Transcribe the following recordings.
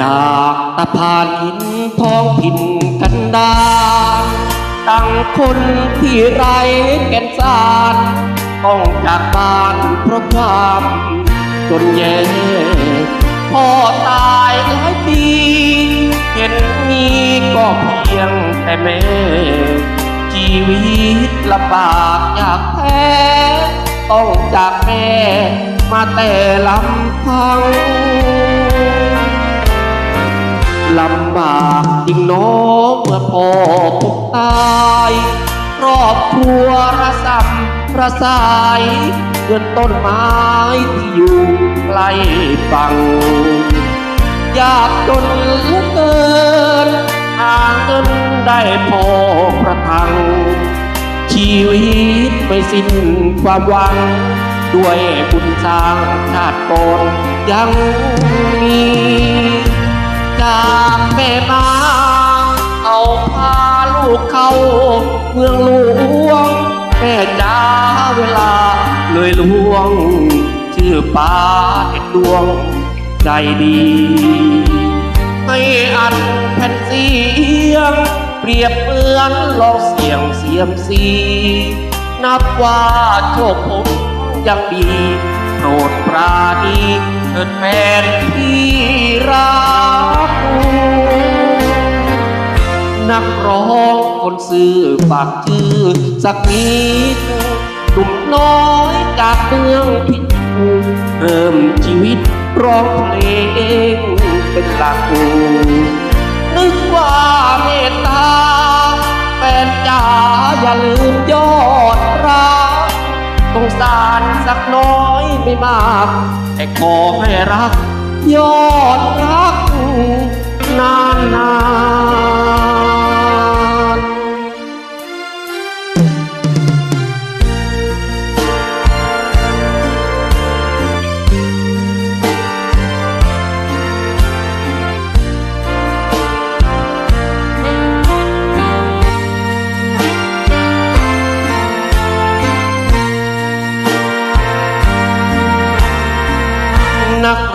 จากตะพานหินท้องถิ่นกันดารตั้งคนที่ไรแก่นสารต้องจากบ้านเพราะความจนแย่พ่อตายหลายปีเห็นมีก็เพียงแต่แม่ชีวิตลำบากอยากแพ้ต้องจากแม่มาแต่ลำพัง ลำบากจริงน้องเมื่อพ่อผมตายครอบครัวระสำระสายเงินต้นไม้ที่อยู่ใกล้ฝั่งอยากจนเหลือเกินหาเงินได้พอประทัง ชีวิตไม่สิ้นความหวัง ด้วยบุญสร้างชาติก่อนยังมี จากแม่มาเอาพาลูกเข้าเมืองหลวงแม่จ้าเวลาเลยลวง ชื่อป้าเด็ดดวง ใจดี ให้อันแผ่นเสียง เปรียบเหมือนลองเสียงเสียมสีนับว่าโชคผมยังดีโปรดปราณีเถิดแฟนที่รัก นักร้องคนซื่อฝากชื่อสักนิดหนุ่มน้อยจากเมืองพิจิตรเริ่มชีวิตร้องเพลงเป็นหลักนึกว่าเมตตาแฟนจ๋าอย่าลืมยอดรักสงสารสักน้อยไม่มาก แต่ขอให้รัก ยอดรักนานน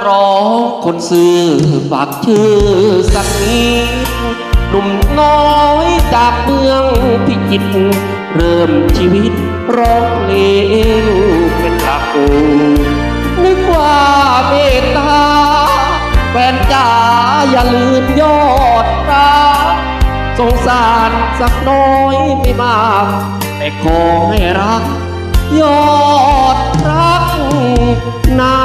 ร้องคนซื่อฝากชื่อสักนิดหนุ่มน้อยจากเมืองพิจิตรเริ่มชีวิตร้องเพลงเป็นหลักนึกว่าเมตตาแฟนจ๋าอย่าลืมยอดรักสงสารสักน้อยไม่มาก แต่ขอให้รัก ยอดรักนานนา